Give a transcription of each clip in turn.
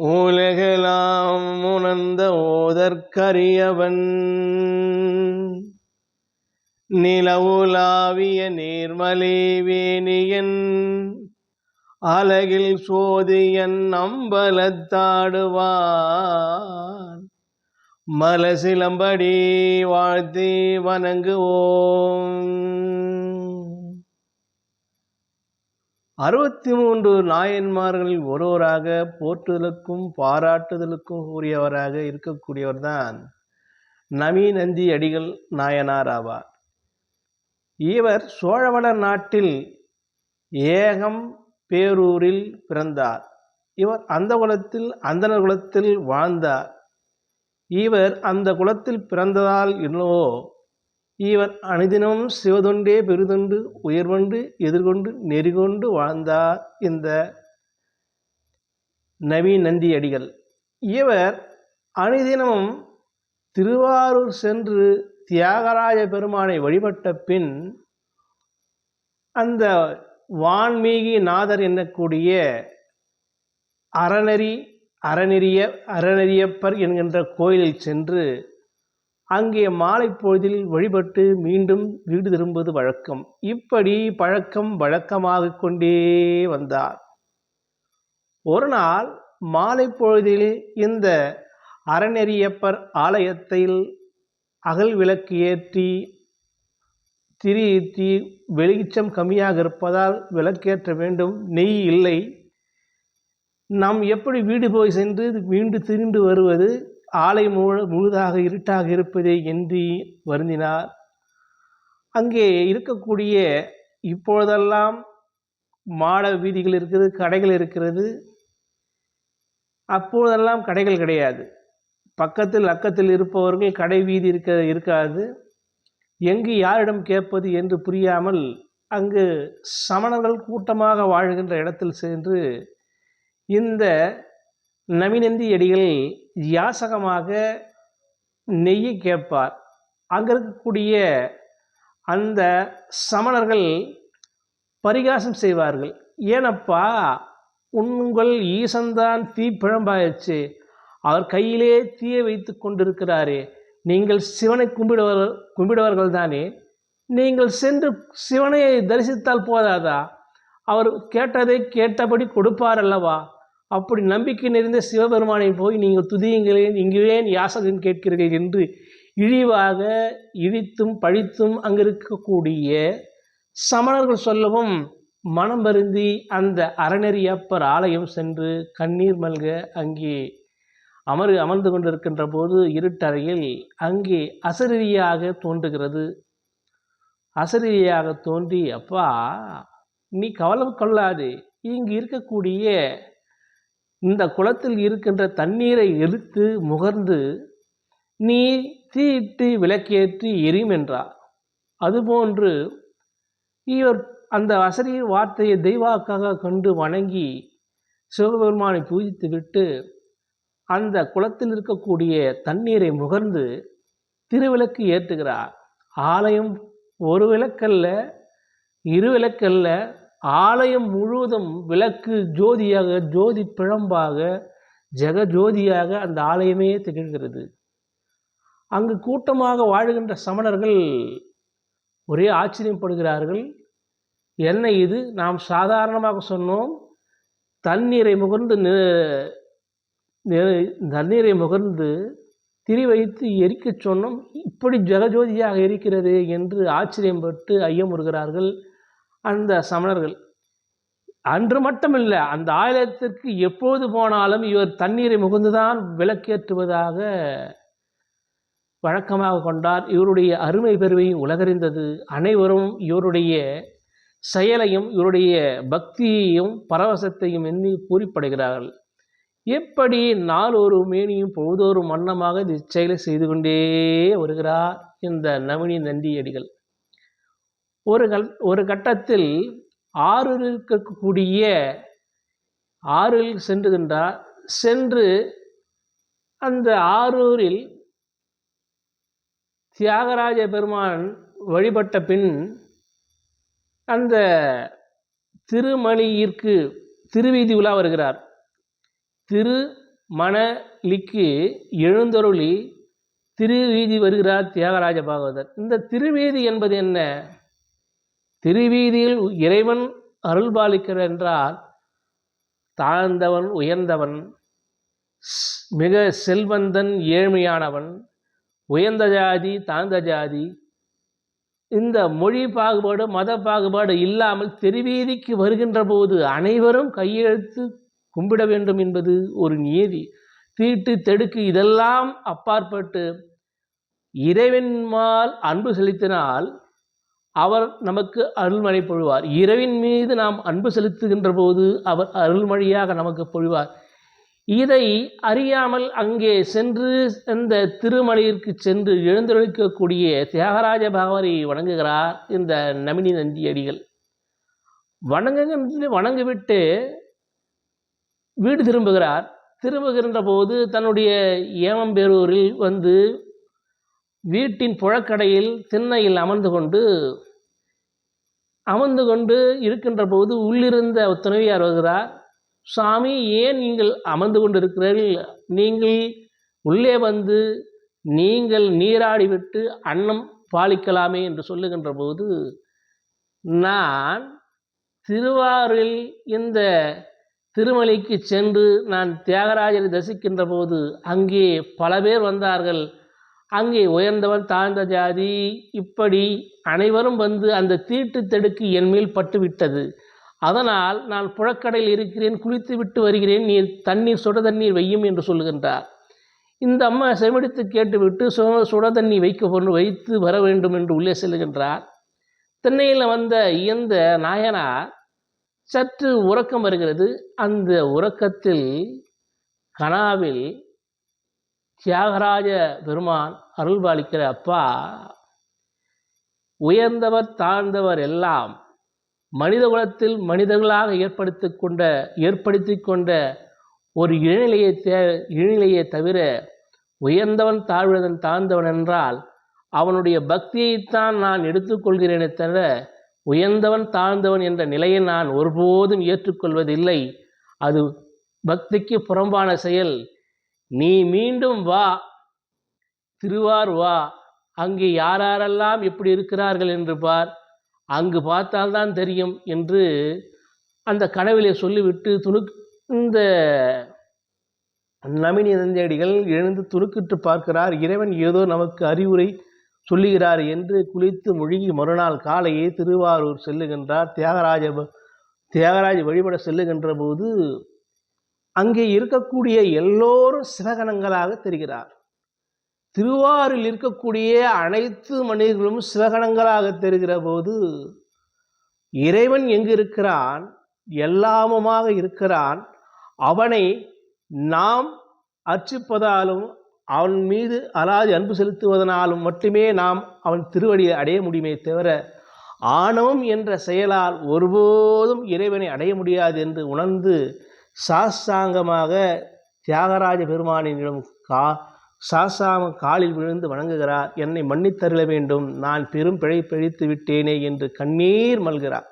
உலகெலாம் உணர்ந்த ஓதற்கரியவன். நிலவுலாவிய நீர்மலி வேணியன். அலகில் சோதியன் அம்பலத்தாடுவான் மலசிலம்படி வாழ்த்தி வணங்குவோம். அறுபத்தி மூன்று நாயன்மார்களில் ஒருவராக போற்றுதலுக்கும் பாராட்டுதலுக்கும் உரியவராக இருக்கக்கூடியவர்தான் நவீனந்தி அடிகள் நாயனார் ஆவார். இவர் சோழவள நாட்டில் ஏகம் பேரூரில் பிறந்தார். இவர் அந்த குலத்தில் அந்தனர் குலத்தில் வாழ்ந்தார். இவர் அந்த குலத்தில் பிறந்ததால் என்னவோ இவர் அனுதினமும் சிவதொண்டே பெருதொண்டு உயர்வொண்டு எதிர்கொண்டு நெறிகொண்டு வாழ்ந்தார் இந்த நவீன் நந்தி அடிகள் இவர் அனுதினமும் திருவாரூர் சென்று தியாகராஜ பெருமானை வழிபட்ட பின் அந்த வான்மீகி நாதர் என்னக்கூடிய அறநெறி அறநெறிய அறநெறியப்பர் என்கின்ற கோயிலில் சென்று அங்கே மாலை பொழுதில் வழிபட்டு மீண்டும் வீடு திரும்புவது வழக்கம். இப்படி பழக்கம் வழக்கமாக கொண்டே வந்தார். ஒரு நாள் மாலை பொழுதில் இந்த அறநெறியப்பர் ஆலயத்தில் அகல் விளக்கு ஏற்றி திரி வெளிச்சம் கம்மியாக இருப்பதால் விளக்கேற்ற வேண்டும். நெய் இல்லை. நாம் எப்படி வீடு போய் சென்று மீண்டும் திரும்பி வருவது? ஆலை முழு முழுதாக இருட்டாக இருப்பதை என்று வருந்தினார். அங்கே இருக்கக்கூடிய இப்பொழுதெல்லாம் மாட வீதிகள் இருக்கிறது கடைகள் இருக்கிறது. அப்பொழுதெல்லாம் கடைகள் கிடையாது. பக்கத்தில் அக்கத்தில் இருப்பவர்கள் கடை வீதி இருக்க இருக்காது. எங்கு யாரிடம் கேட்பது என்று புரியாமல் அங்கு சமணர்கள் கூட்டமாக வாழ்கின்ற இடத்தில் சென்று இந்த நவீனந்தி அடிகள் யாசகமாக நெய்யை கேட்பார். அங்கே இருக்கக்கூடிய அந்த சமணர்கள் பரிகாசம் செய்வார்கள். ஏனப்பா உங்கள் ஈசன்தான் தீ பிழம்பாயிடுச்சு அவர் கையிலே தீயை வைத்து கொண்டிருக்கிறாரே. நீங்கள் சிவனை கும்பிடுவர் கும்பிடுவர்கள் தானே. நீங்கள் சென்று சிவனை தரிசித்தால் போதாதா? அவர் கேட்டதை கேட்டபடி கொடுப்பார் அல்லவா? அப்படி நம்பிக்கை நிறைந்த சிவபெருமானை போய் நீங்கள் துதியுங்களேன் இங்குவேன் யாசகன் கேட்கிறீர்கள் என்று இழிவாக இழித்தும் பழித்தும் அங்கு இருக்கக்கூடிய சமணர்கள் சொல்லவும் மனம் வருந்தி அந்த அறநெறியப்பர் ஆலயம் சென்று கண்ணீர் மல்க அங்கே அமர் அமர்ந்து கொண்டிருக்கின்ற போது இருட்டறையில் அங்கே அசரீரியாக தோன்றுகிறது. அசரீரியாக தோன்றி அப்பா நீ கவலம் கொள்ளாது. இங்கு இருக்கக்கூடிய இந்த குளத்தில் இருக்கின்ற தண்ணீரை எடுத்து முகர்ந்து நீ தீயிட்டு விளக்கேற்றி எரியும் என்றார். அதுபோன்று இவர் அந்த அசரீர் வார்த்தையை தெய்வாக்காக கண்டு வணங்கி சிவபெருமானை பூஜித்து விட்டு அந்த குளத்தில் இருக்கக்கூடிய தண்ணீரை முகர்ந்து திருவிளக்கு ஏற்றுகிறார். ஆலயம் ஒரு விளக்கல்ல இரு விளக்கல்ல ஆலயம் முழுவதும் விளக்கு ஜோதியாக ஜோதி பிழம்பாக ஜெக ஜோதியாக அந்த ஆலயமே திகழ்கிறது. அங்கு கூட்டமாக வாழுகின்ற சமணர்கள் ஒரே ஆச்சரியப்படுகிறார்கள். என்ன இது? நாம் சாதாரணமாக சொன்னோம். தண்ணீரை முகர்ந்து தண்ணீரை முகர்ந்து திரி வைத்து எரிக்க சொன்னோம். இப்படி ஜெகஜோதியாக இருக்கிறது என்று ஆச்சரியப்பட்டு ஐயமுறுகிறார்கள். அந்த சமணர்கள். அன்று மட்டுமில்லை அந்த ஆலயத்திற்கு எப்போது போனாலும் இவர் தண்ணீரை முகந்துதான் விளக்கேற்றுவதாக வழக்கமாக கொண்டார். இவருடைய அருமை பெருமையும் உலகறிந்தது. அனைவரும் இவருடைய செயலையும் இவருடைய பக்தியையும் பரவசத்தையும் எண்ணி பூரிப்படைகிறார்கள். எப்படி நாளொரு மேனியும் பொழுதொரு மன்னமாக இந்த செயலை செய்து கொண்டே வருகிறார் இந்த நவனி நந்தியடிகள் ஒரு கல் ஒரு கட்டத்தில் ஆறில் இருக்கக்கூடிய ஆறில் சென்றுகின்றார் சென்று அந்த ஆரூரில் தியாகராஜ பெருமான் வழிபட்ட பின் அந்த திருமணியிற்கு திருவீதி உலா வருகிறார். திருமணலிக்கு எழுந்தொருளி எழுந்தருளி திருவீதி வருகிறார் தியாகராஜ பாகவதர். இந்த திருவீதி என்பது என்ன? திருவீதியில் இறைவன் அருள்பாலிக்கிறார் என்றால் தாழ்ந்தவன் உயர்ந்தவன் மிக செல்வந்தன் ஏழ்மையானவன் உயர்ந்த ஜாதி தாழ்ந்த ஜாதி இந்த மொழி பாகுபாடு மத பாகுபாடு இல்லாமல் தெருவீதிக்கு வருகின்ற போது அனைவரும் கையெழுத்து கும்பிட வேண்டும் என்பது ஒரு நீதி. தீட்டு தெடுக்கு இதெல்லாம் அப்பாற்பட்டு இறைவன்மால் அன்பு செலுத்தினால் அவர் நமக்கு அருள்மழை பொழிவார். இரவின் மீது நாம் அன்பு செலுத்துகின்ற போது அவர் அருள்மொழியாக நமக்கு பொழிவார். இதை அறியாமல் அங்கே சென்று அந்த திருமலையிற்கு சென்று எழுந்தொழிக்கக்கூடிய தியாகராஜ பகவரை வணங்குகிறார் இந்த நமினி நந்தியடிகள். வணங்குகின்ற வணங்கிவிட்டு வீடு திரும்புகிறார். திரும்புகின்ற போது தன்னுடைய ஏமம்பேரூரில் வந்து வீட்டின் புழக்கடையில் திண்ணையில் அமர்ந்து கொண்டு அமர்ந்து கொண்டு இருக்கின்ற போது உள்ளிருந்த துணைவியார் வருகிறார் சாமி ஏன் நீங்கள் அமர்ந்து கொண்டிருக்கிறீர்கள்? நீங்கள் உள்ளே வந்து நீங்கள் நீராடிவிட்டு அன்னம் பாலிக்கலாமே என்று சொல்லுகின்ற போது நான் திருவாரூரில் இந்த திருமலைக்கு சென்று நான் தியாகராஜரை தரிசிக்கின்ற போது அங்கே பல பேர் வந்தார்கள். அங்கே உயர்ந்தவன் தாழ்ந்த ஜாதி. இப்படி அனைவரும் வந்து அந்த தீட்டு தடுக்கு என் மேல் பட்டுவிட்டது. அதனால் நான் புழக்கடையில் இருக்கிறேன் குளித்து விட்டு வருகிறேன் நீர் தண்ணீர் சுட தண்ணீர் வையும் என்று சொல்லுகின்றார். இந்த அம்மா செவிடித்து கேட்டுவிட்டு சு சுட தண்ணி வைக்க வைத்து வர வேண்டும் என்று உள்ளே செல்லுகின்றார். தென்னையில் வந்த இயந்த நாயனார் சற்று உறக்கம் வருகிறது. அந்த உறக்கத்தில் கனாவில் தியாகராஜ பெருமான் அருள்பாலிக்கிற அப்பா உயர்ந்தவர் தாழ்ந்தவர் எல்லாம் மனித குலத்தில் மனிதர்களாக ஏற்படுத்தி கொண்ட ஏற்படுத்தி கொண்ட ஒரு இழநிலையை தே இழநிலையை தவிர உயர்ந்தவன் தாழ்வதன் தாழ்ந்தவன் என்றால் அவனுடைய பக்தியைத்தான் நான் எடுத்துக்கொள்கிறேனே தவிர உயர்ந்தவன் தாழ்ந்தவன் என்ற நிலையை நான் ஒருபோதும் ஏற்றுக்கொள்வதில்லை. அது பக்திக்கு புறம்பான செயல். நீ மீண்டும் வா. திருவார் வா. அங்கே யாரெல்லாம் எப்படி இருக்கிறார்கள் என்று பார். அங்கு பார்த்தால்தான் தெரியும் என்று அந்த கனவிலே சொல்லிவிட்டு துணுக் இந்த நமினி நந்தேடிகள் எழுந்து துணுக்கிட்டு பார்க்கிறார். இறைவன் ஏதோ நமக்கு அறிவுரை சொல்லுகிறார் என்று குளித்து முழுகி மறுநாள் காலையே திருவாரூர் செல்லுகின்றார். தியாகராஜ தியாகராஜ் வழிபட செல்லுகின்ற போது அங்கே இருக்கக்கூடிய எல்லோரும் சிவகணங்களாக தெரிகிறார். திருவாரூரில் இருக்கக்கூடிய அனைத்து மனிதர்களும் சிவகணங்களாக தெரிகிற போது இறைவன் எங்கு இருக்கிறான்? எல்லாமுமாக இருக்கிறான். அவனை நாம் அர்ச்சிப்பதாலும் அவன் மீது அலாதி அன்பு செலுத்துவதனாலும் மட்டுமே நாம் அவன் திருவடியை அடைய முடியுமே தவிர ஆணவம் என்ற செயலால் ஒருபோதும் இறைவனை அடைய முடியாது என்று உணர்ந்து சாஸ்தாங்கமாக தியாகராஜ பெருமானினிடம் கா சாஸ்தாங்க காலில் விழுந்து வணங்குகிறார் என்னை மன்னித்தருள வேண்டும். நான் பெரும் பிழை பிழைத்து விட்டேனே என்று கண்ணீர் மல்கிறார்.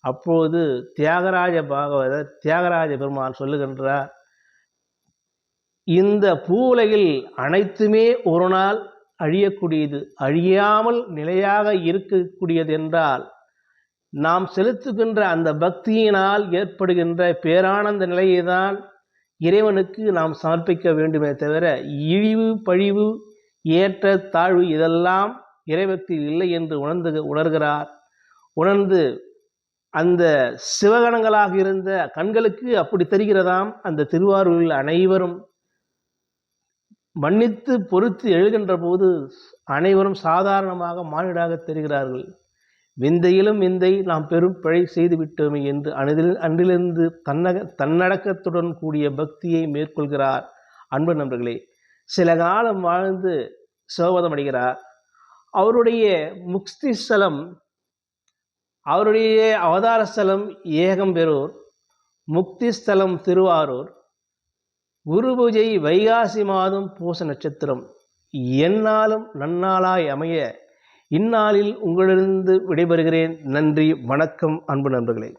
அப்போது தியாகராஜ பாகவத தியாகராஜ பெருமான் சொல்லுகின்றார் இந்த பூவுலகில் அனைத்துமே ஒரு நாள் அழியக்கூடியது. அழியாமல் நிலையாக இருக்கக்கூடியது என்றால் நாம் செலுத்துகின்ற அந்த பக்தியினால் ஏற்படுகின்ற பேரானந்த நிலையை தான் இறைவனுக்கு நாம் சமர்ப்பிக்க வேண்டுமே தவிர இழிவு பழிவு ஏற்ற தாழ்வு இதெல்லாம் இறைபக்தியில் இல்லை என்று உணர்ந்து உணர்கிறார். உணர்ந்து அந்த சிவகணங்களாக இருந்த கண்களுக்கு அப்படி தெரிகிறதாம். அந்த திருவாரூரில் அனைவரும் மன்னித்து பொறுத்து எழுகின்ற போது அனைவரும் சாதாரணமாக மானிடாக தெரிகிறார்கள். விந்தையிலும் விந்தை நாம் பெரும் பிழை செய்து விட்டோமே என்று அணிதில் அன்றிலிருந்து தன்னக தன்னடக்கத்துடன் கூடிய பக்தியை மேற்கொள்கிறார். அன்பு நண்பர்களே சில காலம் வாழ்ந்து சிவபதம் அடைகிறார். அவருடைய முக்தி ஸ்தலம் அவருடைய அவதார ஸ்தலம் ஏகம்பெரூர் முக்தி ஸ்தலம் திருவாரூர் குரு பூஜை வைகாசி மாதம் பூச நட்சத்திரம் எந்நாளும் நன்னாளாய் அமைய இந்நாளில் உங்களிருந்து விடைபெறுகிறேன். நன்றி வணக்கம் அன்பு நண்பர்களே.